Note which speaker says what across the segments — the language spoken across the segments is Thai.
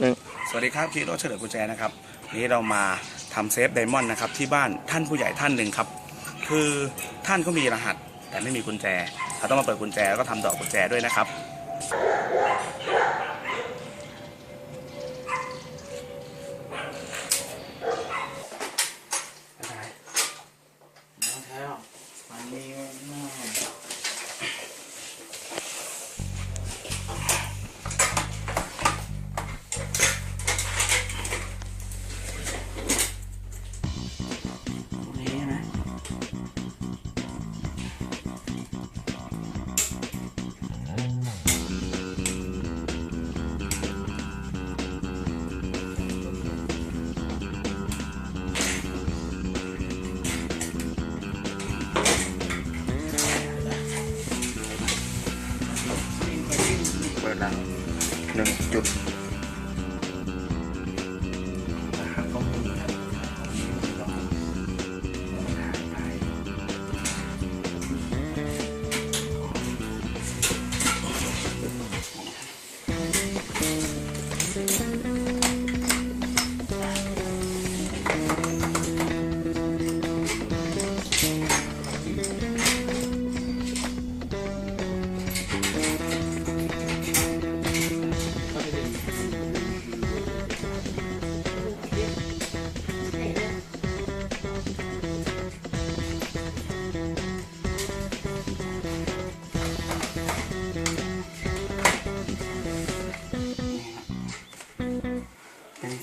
Speaker 1: หนึ่ง
Speaker 2: สวัสดีครับคีโรเฉลิมกุญแจนะครับนี้เรามาทำเซฟไดมอนด์นะครับที่บ้านท่านผู้ใหญ่ท่านหนึ่งครับ คือท่านก็มีรหัส แต่ไม่มีกุญแจเราต้องมาเปิดกุญแจแล้วก็ทำดอกกุญแจด้วยนะครับ
Speaker 1: หลัง
Speaker 3: 1.1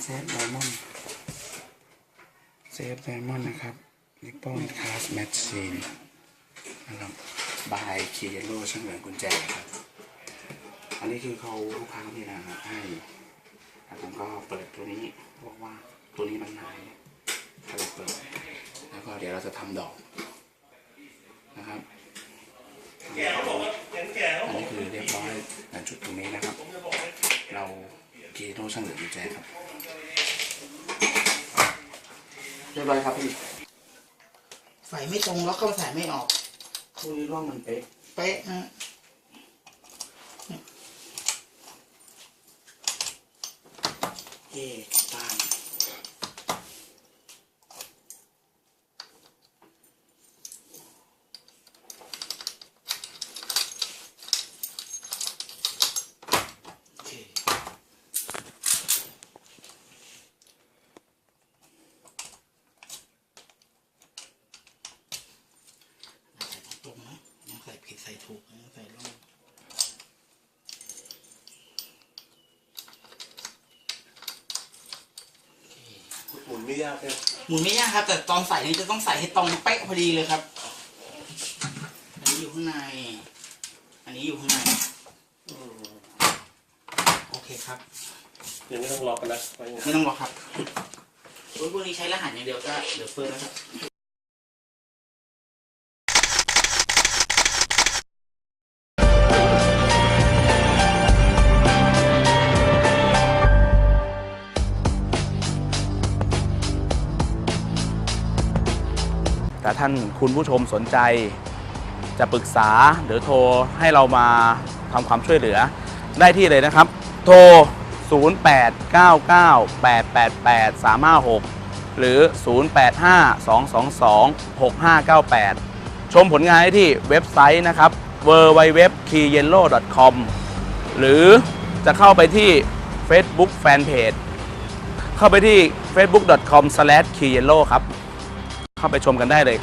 Speaker 3: เซฟไดมอนด์เซฟไดมอนด์นะครับนิปปอนคาสแมชชีนนะครับบายเคียโร่ช่างเหลืองกุญแจครับ อันนี้คือเขาลูกค้าที่นะครับให้แล้วผมก็เปิดตัวนี้บอกว่าตัวนี้มันหายก็เลยเปิด แล้วก็เดี๋ยวเราจะทำดอกนะครับอันนี้คือเรียบร้อยจุดตรงนี้นะครับ เราเกียร์โน้ช่างเหลือกุญแจครับ เรียบร้อยครับพี่
Speaker 4: ใส่ไม่ตรงแล้วก็ใส่ไม่ออก
Speaker 3: คุยร่องมันเป๊ะ
Speaker 4: เป๊ะนะ
Speaker 3: เย่ตามโอเคใส่ตรงๆนะยังใส่ผิดใส่ถูกนะใส่ร่อง
Speaker 1: หมุน ไม่ยากเลย
Speaker 4: หมุนไม่ยากครับ แต่ตอนใส่นี่จะต้องใส่ให้ตรงเป๊ะพอดีเลยครับ อันนี้อยู่ข้างใน อันนี้อยู่ข้างใน โอเคครับ
Speaker 1: ยังไม่ต้องล็อกกันนะไว้อย่างนั้น
Speaker 4: ไม่ต้องรอครับโอ้ยพวกนี้ใช้รหัสอย่างเดียวก็เหลือเฟือแล้วครับ
Speaker 2: แต่ท่านคุณผู้ชมสนใจ จะปรึกษาหรือโทรให้เรามาทำความช่วยเหลือได้ที่เลยนะครับ โทร 0899888356 หรือ 0852226598 ชมผลงานได้ที่เว็บไซต์นะครับ www.keyyellow.com หรือจะเข้าไปที่ Facebook Fanpage เข้าไปที่ facebook.com/keyyellow ครับ เข้าไปชมกันได้เลย